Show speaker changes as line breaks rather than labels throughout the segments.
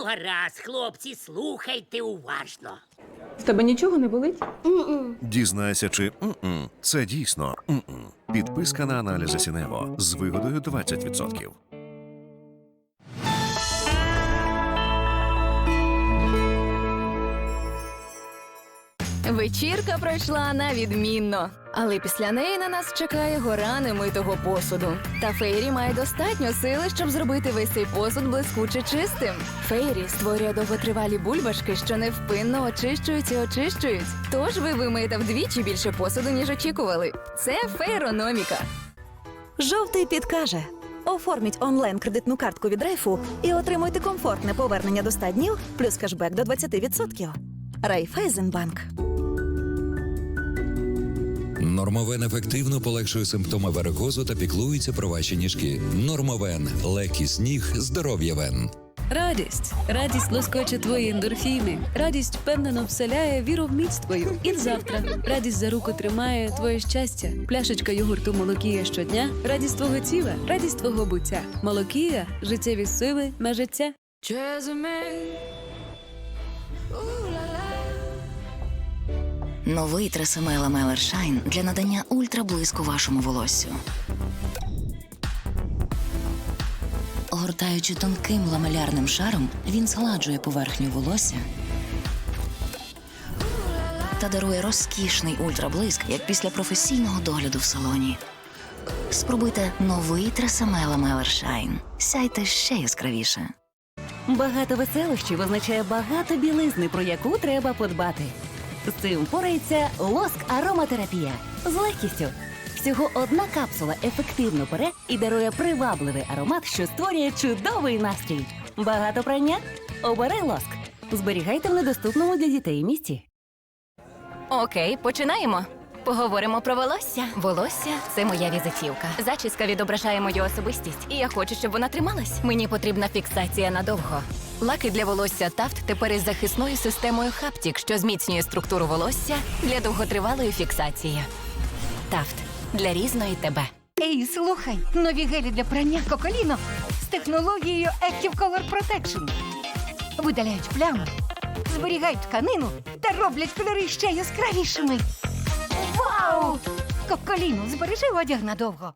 Ну, гаразд, хлопці, слухайте уважно.
В тебе нічого не болить?
Дізнайся, чи м-м, це дійсно м-м. Підписка на аналізи Сінево з вигодою 20%.
Вечірка пройшла на відмінно. Але після неї на нас чекає гора немитого посуду. Та Фейрі має достатньо сили, щоб зробити весь цей посуд блискуче чистим. Фейрі створює довготривалі бульбашки, що невпинно очищують і очищують. Тож ви вимиєте вдвічі більше посуду, ніж очікували. Це фейрономіка.
Жовтий підкаже. Оформіть онлайн кредитну картку від Райфу і отримуйте комфортне повернення до 100 днів плюс кешбек до 20%. Райфайзенбанк.
Нормовен ефективно полегшує симптоми варикозу та піклується про ваші ніжки. Нормовен легкість ніг, здоров'я вен.
Радість, радість лоскоче твої ендорфіни. Радість впевнено вселяє віру в міць твою. І завтра радість за руку тримає твоє щастя. Пляшечка йогурту молокія щодня. Радість твого тіла, радість твого буття. Молокія життєві сили на
Новий Тресемела Мелер для надання ультраблиску вашому волоссю. Огортаючи тонким ламелярним шаром, він згладжує поверхню волосся та дарує розкішний ультраблиск, як після професійного догляду в салоні. Спробуйте новий Тресемела Мелер. Сяйте ще яскравіше.
Багато веселощів означає багато білизни, про яку треба подбати. З цим порається лоск ароматерапія з легкістю. Всього одна капсула ефективно пере і дарує привабливий аромат, що створює чудовий настрій. Багато прання? Обери лоск. Зберігайте в недоступному для дітей місці.
Окей, починаємо. Поговоримо про волосся. Волосся це моя візитівка. Зачіска відображає мою особистість, і я хочу, щоб вона трималась. Мені потрібна фіксація надовго. Лаки для волосся Тафт тепер із захисною системою Хаптік, що зміцнює структуру волосся для довготривалої фіксації. Тафт для різної тебе.
Ей, слухай, нові гелі для прання Коколіно з технологією Active Color Protection. Видаляють плями, зберігають тканину та роблять кольори ще яскравішими. Вау! Коколіно, збережи одяг надовго.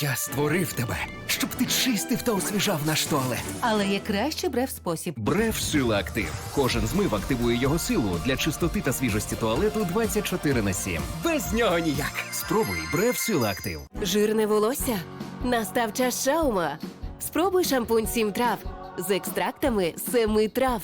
Я створив тебе, щоб ти чистив та освіжав наш туалет.
Але є краще брев спосіб.
Бреф Сила Актив. Кожен змив активує його силу для чистоти та свіжості туалету 24 на 7. Без нього ніяк. Спробуй Бреф Сила Актив.
Жирне волосся. Настав час шаума. Спробуй шампунь сім трав з екстрактами семи трав.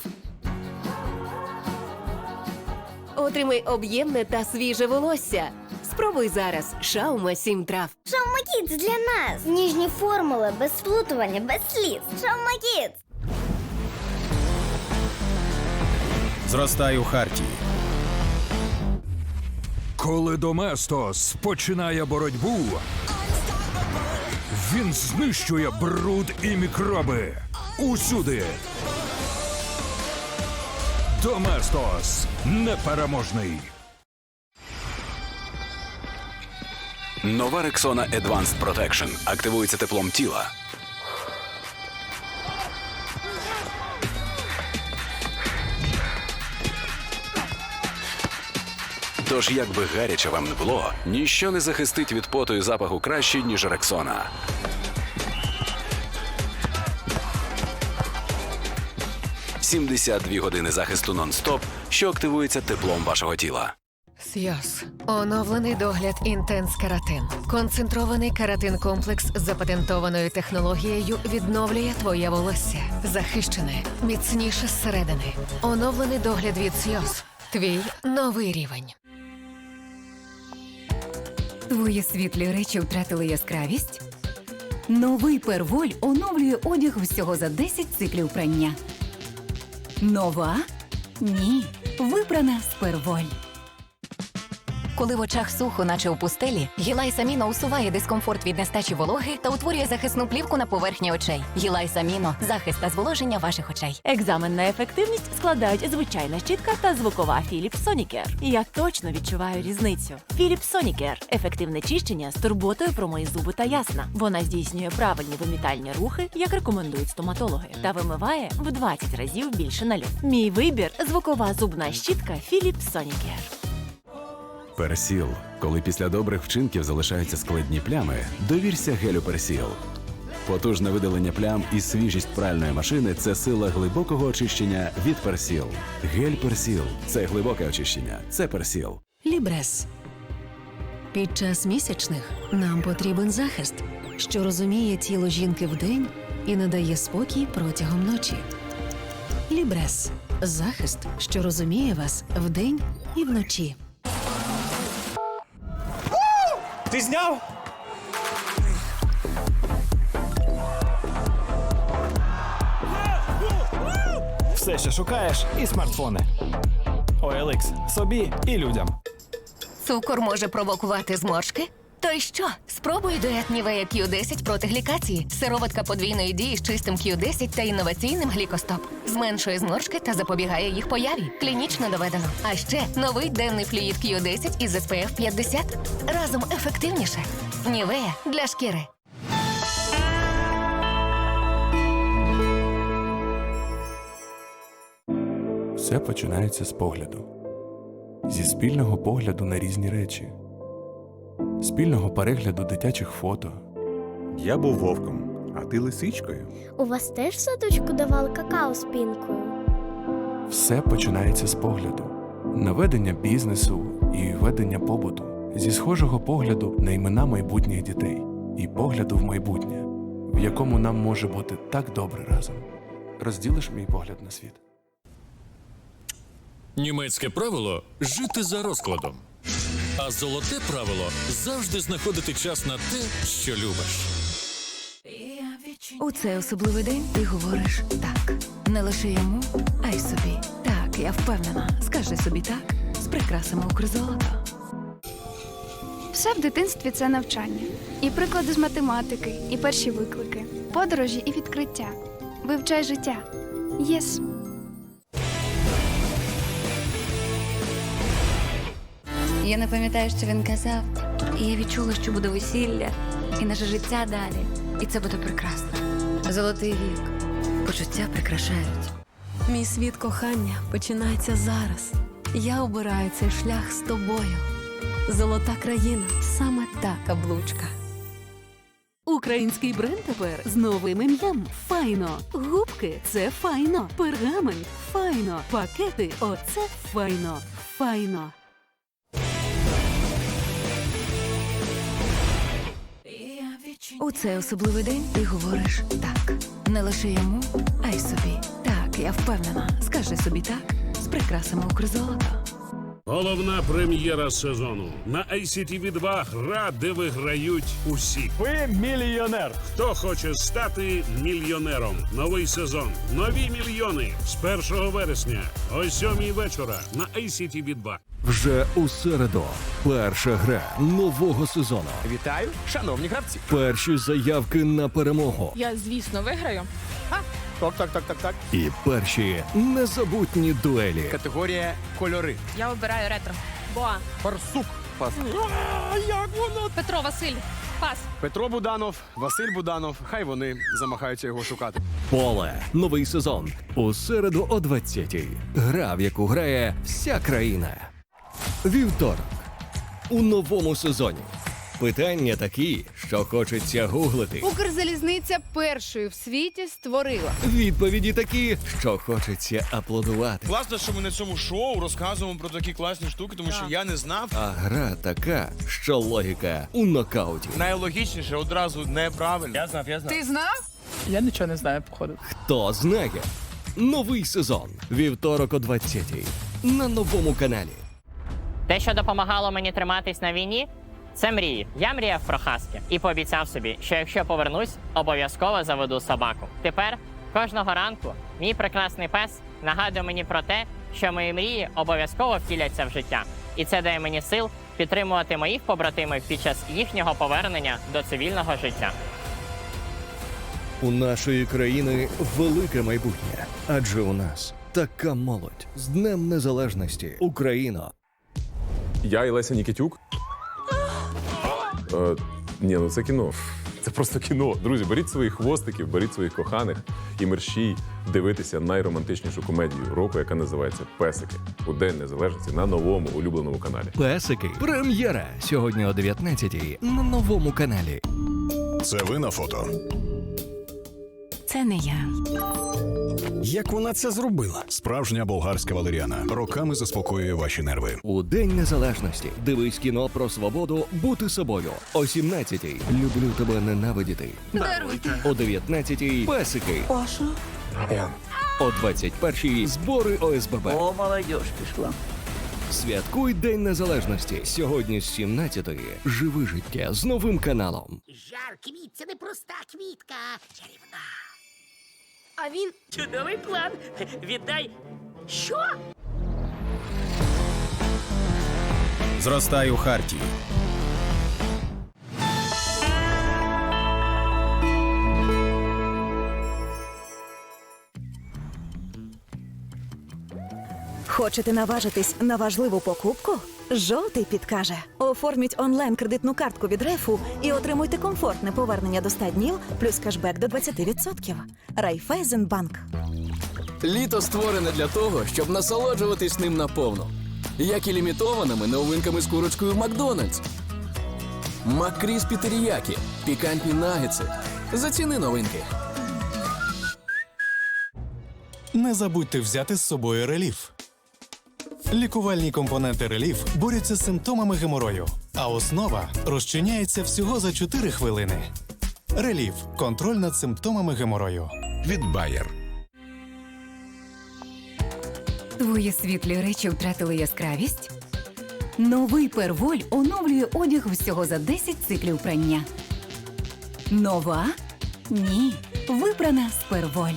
Отримай об'ємне та свіже волосся. Спробуй зараз шаума сім трав.
Шаумакіц для нас. Ніжні формули, без сплутування, без сліз. Шаумакіц.
Зростай у Хартії.
Коли Доместос починає боротьбу, він знищує бруд і мікроби усюди. Доместос непереможний.
Нова Рексона Advanced Protection активується теплом тіла. Тож, як би гаряче вам не було, ніщо не захистить від поту і запаху краще, ніж Рексона. «72 години захисту нон-стоп, що активується теплом вашого тіла.
Сйоз. Оновлений догляд Інтенс Каратин. Концентрований каратин комплекс з запатентованою технологією відновлює твоє волосся. Захищене, міцніше зсередини. Оновлений догляд від Сйоз. Твій новий рівень.
Твої світлі речі втратили яскравість? Новий перволь оновлює одяг всього за 10 циклів прання. Нова? Ні. Вибрана з перволь.
Коли в очах сухо, наче у пустелі, Гілай Саміно усуває дискомфорт від нестачі вологи та утворює захисну плівку на поверхні очей. Гілай Саміно захист та зволоження ваших очей.
Екзамен на ефективність складають звичайна щітка та звукова Philips Sonicare. Я точно відчуваю різницю. Philips Sonicare – ефективне чищення з турботою про мої зуби та ясна. Вона здійснює правильні вимітальні рухи, як рекомендують стоматологи, та вимиває в 20 разів більше налю. Мій вибір звукова зубна щітка Philips Sonicare.
Персіл. Коли після добрих вчинків залишаються складні плями, довірся гелю Персіл. Потужне видалення плям і свіжість пральної машини це сила глибокого очищення від Персіл. Гель Персіл це глибоке очищення. Це Персіл.
Лібрес. Під час місячних нам потрібен захист, що розуміє тіло жінки вдень і надає спокій протягом ночі. Лібрес захист, що розуміє вас вдень і вночі.
Ти зняв? Все, що шукаєш, і смартфони. OLX собі і людям.
Цукор може провокувати зморшки? То й що? Спробуй дует Нівея Q10 проти глікації. Сироватка подвійної дії з чистим Q10 та інноваційним глікостоп. Зменшує зморшки та запобігає їх появі. Клінічно доведено. А ще новий денний флюїд Q10 із SPF 50. Разом ефективніше. Нівея для шкіри.
Все починається з погляду, зі спільного погляду на різні речі, спільного перегляду дитячих фото.
Я був вовком, а ти лисичкою.
У вас теж в садочку давали какао з пінкою?
Все починається з погляду, наведення бізнесу і ведення побуту, зі схожого погляду на імена майбутніх дітей і погляду в майбутнє, в якому нам може бути так добре разом. Розділиш мій погляд на світ.
Німецьке правило жити за розкладом. А золоте правило завжди знаходити час на те, що любиш.
У цей особливий день ти говориш так. Не лише йому, а й собі. Так, я впевнена. Скажи собі так з прикрасами Укрзолота.
Все в дитинстві це навчання. І приклади з математики, і перші виклики, подорожі і відкриття. Вивчай життя. Єс.
Я не пам'ятаю, що він казав, і я відчула, що буде весілля, і наше життя далі. І це буде прекрасно. Золотий вік. Почуття прикрашають.
Мій світ кохання починається зараз. Я обираю цей шлях з тобою. Золота країна саме та каблучка.
Український бренд тепер з новим ім'ям Файно. Губки це файно. Пергамент файно. Пакети оце файно. Файно.
У цей особливий день ти говориш так. Не лише йому, а й собі. Так, я впевнена. Скажи собі так з прикрасами Укрзолота.
Головна прем'єра сезону. На ICTV 2 гра, де виграють усі.
Ви мільйонер.
Хто хоче стати мільйонером? Новий сезон. Нові мільйони з 1 вересня о 7 вечора на ICTV 2.
Вже у середу. Перша гра нового сезону.
Вітаю, шановні гравці.
Перші заявки на перемогу.
Я, звісно, виграю.
Так, так, так, так, так.
І перші незабутні дуелі.
Категорія кольори.
Я обираю ретро. Боа.
Парсук. Пас.
як воно? Петро Василь. Пас.
Петро Буданов, Василь Буданов. Хай вони замахаються його шукати.
Поле. Новий сезон. У середу о 20-й. Гра, в яку грає вся країна. Вівторок. У новому сезоні. Питання такі, що хочеться гуглити.
Укрзалізниця першою в світі створила.
Відповіді такі, що хочеться аплодувати.
Класно, що ми на цьому шоу розказуємо про такі класні штуки, тому що я не знав.
А гра така, що логіка у нокауті.
Найлогічніше одразу неправильно. Я знав, я
Ти знав?
Я нічого не знаю, походу.
Хто знає? Новий сезон. Вівторок о 20-й. На новому каналі.
Те, що допомагало мені триматись на війні, це мрії. Я мріяв про хаски і пообіцяв собі, що якщо повернусь, обов'язково заведу собаку. Тепер кожного ранку мій прекрасний пес нагадує мені про те, що мої мрії обов'язково втіляться в життя, і це дає мені сил підтримувати моїх побратимів під час їхнього повернення до цивільного життя.
У нашої країни велике майбутнє, адже у нас така молодь з Днем Незалежності. Україно!
Я і Леся Нікітюк. Е, ні, ну це кіно. Це просто кіно. Друзі, беріть своїх хвостиків, беріть своїх коханих і мерщій дивитися найромантичнішу комедію року, яка називається Песики у День Незалежності на новому улюбленому каналі.
Песики. Прем'єра сьогодні о 19-й на новому каналі.
Це ви на фото.
Це не я.
Як вона це зробила? Справжня болгарська валеріана роками заспокоює ваші нерви.
У День Незалежності дивись кіно про свободу бути собою. О 17-й люблю тебе ненавидіти.
Даруйте.
О 19-й песики.
Паша.
О 21-й збори ОСББ.
О, молодежь пішла.
Святкуй День Незалежності. Сьогодні з 17-ї. Живи життя з новим каналом.
Жар квіт, це не проста квітка. Чарівна.
А він чудовий план. Віддай. Що?
Зростай у Хартії.
Хочете наважитись на важливу покупку? Жовтий підкаже. Оформіть онлайн кредитну картку від Рефу і отримуйте комфортне повернення до 100 днів плюс кешбек до 20%. Райфайзенбанк.
Літо створене для того, щоб насолоджуватись ним наповну. Як і лімітованими новинками з курочкою Макдональдс. Макріс Пітеріякі, пікантні нагетси. Заціни новинки.
Не забудьте взяти з собою реліф. Лікувальні компоненти реліф борються з симптомами геморою, а основа розчиняється всього за 4 хвилини. Реліф контроль над симптомами геморою.
Від Bayer.
Твої світлі речі втратили яскравість? Новий перволь оновлює одяг всього за 10 циклів прання. Нова? Ні. Випрана з перволь.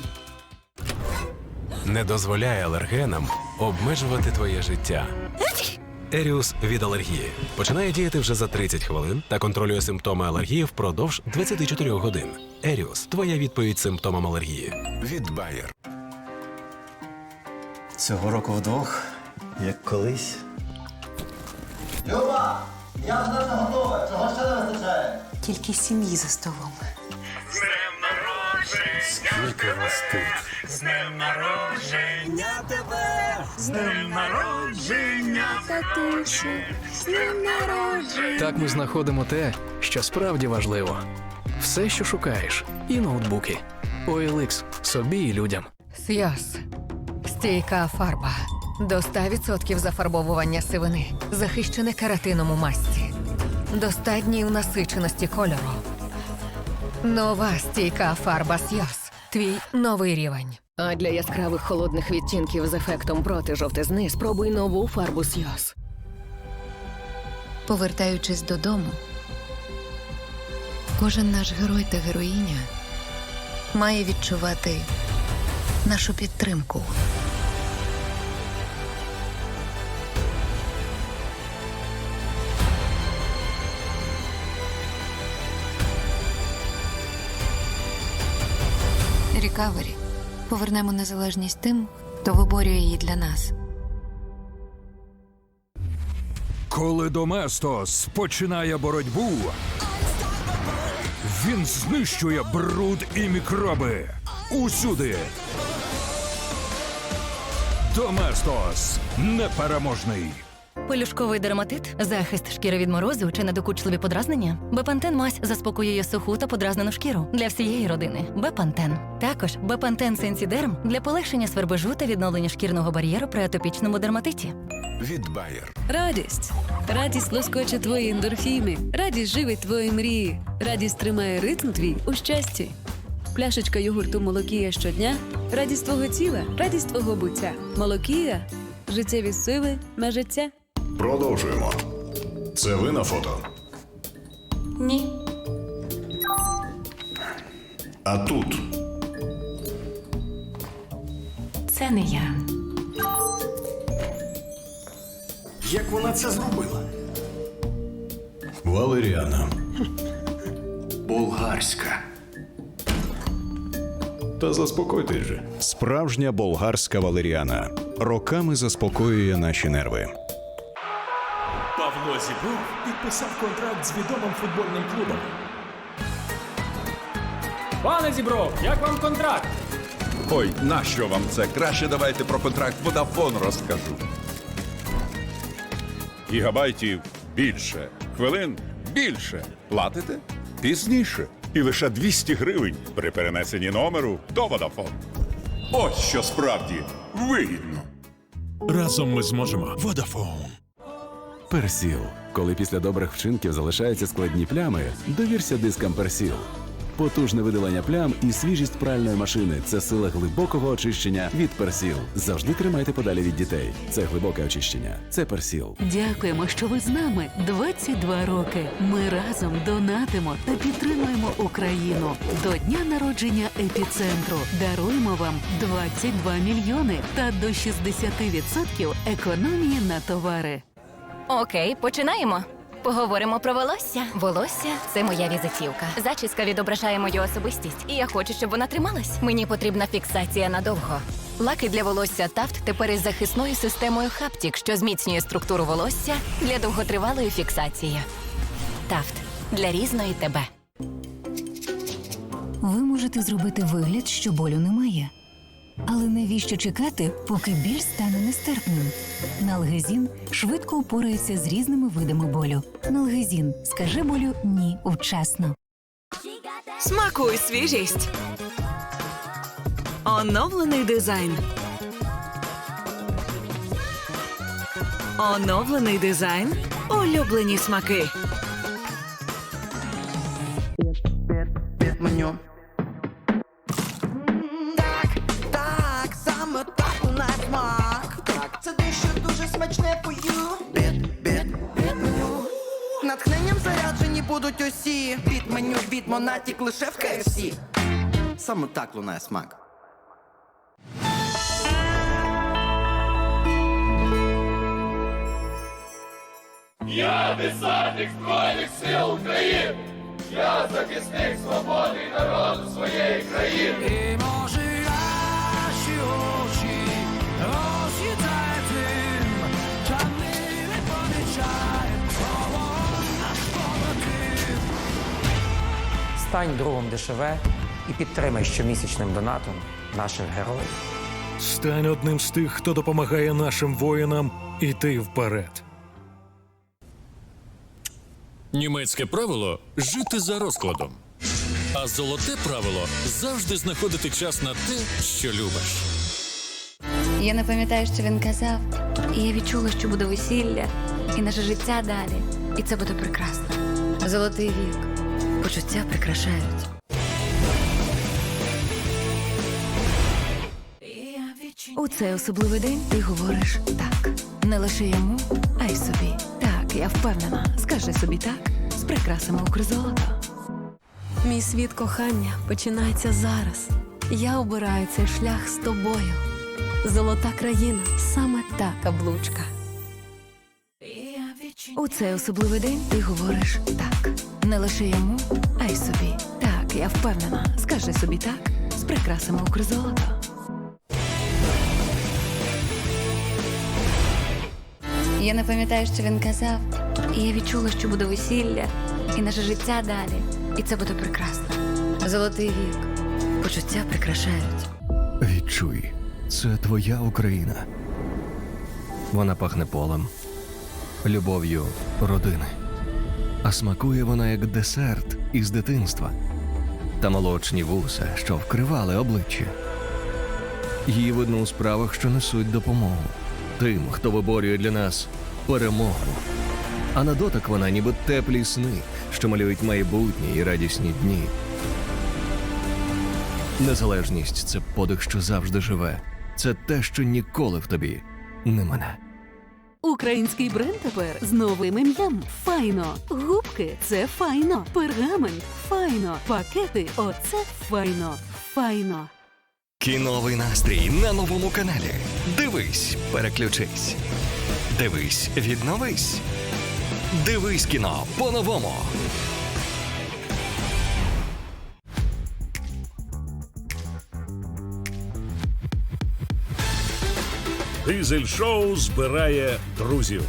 Не дозволяє алергенам обмежувати твоє життя. Еріус від алергії починає діяти вже за 30 хвилин та контролює симптоми алергії впродовж 24 годин. Еріус твоя відповідь симптомам алергії.
Від Bayer.
Цього року вдвох, як колись.
Люба, я вже готова. Чого ще не вистачає?
Тільки сім'ї за столом.
Скільки вас тут?
З днем народження тебе! З днем народження! Татусю! З днем народження!
Так ми знаходимо те, що справді важливо. Все, що шукаєш, і ноутбуки. OLX – собі і людям.
Сйоз. Стійка фарба. До 100% зафарбовування сивини. Захищене кератином у масці. До 100 днів насиченості кольору. Нова стійка фарба Сйоз. Твій новий рівень.
А для яскравих холодних відтінків з ефектом проти жовтизни спробуй нову фарбу Сйоз. Повертаючись додому, кожен наш герой та героїня має відчувати нашу підтримку. Рікавері. Повернемо незалежність тим, хто виборює її для нас.
Коли Доместос починає боротьбу, він знищує бруд і мікроби усюди. Доместос непереможний.
Пелюшковий дерматит, захист шкіри від морозу чи недокучливі подразнення. Бепантен мазь заспокоює суху та подразнену шкіру для всієї родини. Бепантен. Також Бепантен Сенсідерм для полегшення свербежу та відновлення шкірного бар'єру при атопічному дерматиті.
Від Bayer.
Радість. Радість лоскоче твої ендорфіни. Радість живить твої мрії. Радість тримає ритм твій у щасті. Пляшечка йогурту молокія щодня. Радість твого тіла, радість твого буття. Молокія. Життєві сили на життя.
Продовжуємо. Це ви на фото.
Ні.
А тут
Це не я.
як вона це зробила? Валеріана. Болгарська. Та заспокойтесь же. Справжня болгарська валеріана. Роками заспокоює наші нерви.
Зібров підписав контракт з відомим футбольним клубом.
Пане Зібров, як вам контракт?
Ой, нащо вам це? Краще давайте про контракт Водафон розкажу. Гігабайтів більше, хвилин більше. Платите пізніше. І лише 200 гривень при перенесенні номеру до Водафон. Ось що справді вигідно.
Разом ми зможемо. Водафон.
Персіл. Коли після добрих вчинків залишаються складні плями, довірся дискам Персіл. Потужне видалення плям і свіжість пральної машини це сила глибокого очищення від Персіл. Завжди тримайте подалі від дітей. Це глибоке очищення. Це Персіл.
Дякуємо, що ви з нами 22 роки. Ми разом донатимо та підтримуємо Україну. До дня народження епіцентру даруємо вам 22 мільйони та до 60% економії на товари.
Окей, починаємо. Поговоримо про волосся. Волосся це моя візитівка. Зачіска відображає мою особистість, і я хочу, щоб вона трималась. Мені потрібна фіксація надовго. Лаки для волосся Тафт тепер із захисною системою Хаптік, що зміцнює структуру волосся для довготривалої фіксації. Тафт для різної тебе.
Ви можете зробити вигляд, що болю немає. Але навіщо чекати, поки біль стане нестерпним? Налгезін швидко упорається з різними видами болю. Налгезін скаже болю ні вчасно.
Смакуй свіжість. Оновлений дизайн. Оновлений дизайн. Улюблені смаки.
Монатік лише в KFC. Саме так лунає смак.
Я десантник Збройних сил України! Я захисник свободи
Стань другом ДШВ і підтримай щомісячним донатом наших героїв.
Стань одним з тих, хто допомагає нашим воїнам іти вперед.
Німецьке правило жити за розкладом. А золоте правило завжди знаходити час на те, що любиш.
Я не пам'ятаю, що він казав, і я відчула, що буде весілля, і наше життя далі. І це буде прекрасно. Золотий вік. Почуття прикрашають.
У цей особливий день ти говориш так. Не лише йому, а й собі. Так, я впевнена. Скажи собі так з прикрасами Укрзолото.
Мій світ кохання починається зараз. Я обираю цей шлях з тобою. Золота країна саме та каблучка.
У цей особливий день ти говориш так. Не лише йому, а й собі. Так, я впевнена. Скажи собі так з прикрасами Укрзолото.
Я не пам'ятаю, що він казав, і я відчула, що буде весілля, і наше життя далі. І це буде прекрасно. Золотий вік. Почуття прикрашають.
Відчуй, це твоя Україна. Вона пахне полем, любов'ю родини. А смакує вона як десерт із дитинства та молочні вуса, що вкривали обличчя. Її видно у справах, що несуть допомогу тим, хто виборює для нас перемогу. А на дотик вона ніби теплі сни, що малюють майбутні і радісні дні. Незалежність це подих, що завжди живе. Це те, що ніколи в тобі не мене.
Український бренд тепер з новим ім'ям Файно. Губки це файно. Пергамент файно. Пакети оце файно. Файно.
Кіновий настрій на новому каналі. Дивись, переключись. Дивись, відновись. Дивись кіно по-новому.
Дизель шоу збирає друзів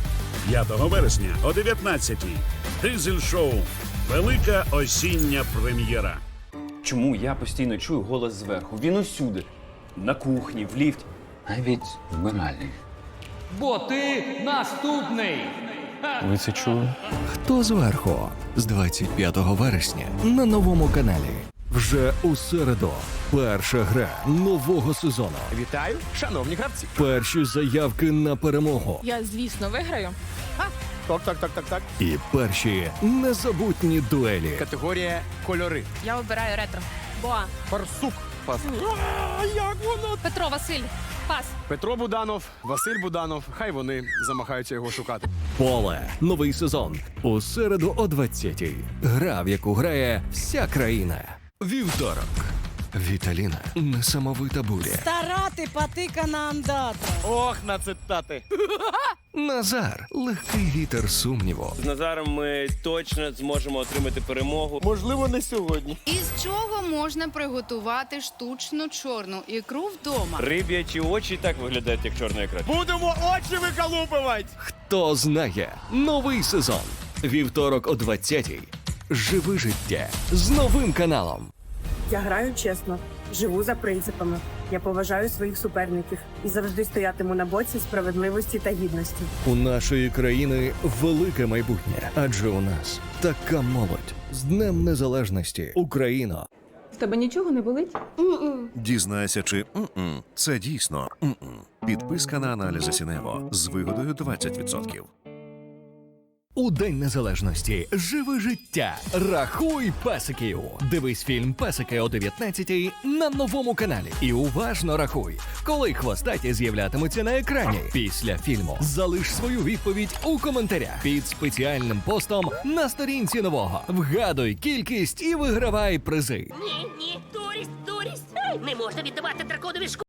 5 вересня о 19-й. Дизель шоу. Велика осіння прем'єра.
Чому я постійно чую голос зверху? Він усюди. На кухні, в ліфті. Навіть вбиральні.
Бо ти наступний.
Ви це чули?
Хто зверху? З 25 вересня на новому каналі. Вже у середу. Перша гра нового сезону.
Вітаю, шановні гравці.
Перші заявки на перемогу.
Я, звісно, виграю.
Так, так, так, так, так.
І перші незабутні дуелі.
Категорія кольори.
Я обираю ретро. Боа.
Парсук. Пас. як воно?
Петро Василь. Пас.
Петро Буданов, Василь Буданов. Хай вони замахаються його шукати.
Поле. Новий сезон. У середу о 20-й. Гра, в яку грає вся країна. Вівторок. Віталіна. Несамовита буря.
Стара ти патика на андата.
Ох, на цитати.
Назар. Легкий вітер сумніву.
З Назаром ми точно зможемо отримати перемогу. Можливо, не сьогодні.
Із чого можна приготувати штучну чорну ікру вдома?
Риб'ячі очі так виглядають, як чорний екран. Будемо очі виколупувати!
Хто знає новий сезон. Вівторок о 20-й. Живи життя з новим каналом.
Я граю чесно, живу за принципами. Я поважаю своїх суперників і завжди стоятиму на боці справедливості та гідності.
У нашої країни велике майбутнє, адже у нас така молодь з Днем Незалежності. Україна.
В тебе нічого не болить?
Дізнайся, чи м-м. це дійсно м-м. Підписка на аналізи Сінево з вигодою 20%.
У День Незалежності живи життя. Рахуй песиків. Дивись фільм Песики о 19-й на новому каналі. І уважно рахуй, коли хвостаті з'являтимуться на екрані. Після фільму залиш свою відповідь у коментарях під спеціальним постом на сторінці нового. Вгадуй кількість і вигравай призи.
Ні, ні, дурість, дурість. Не можна віддавати драконові шкуру.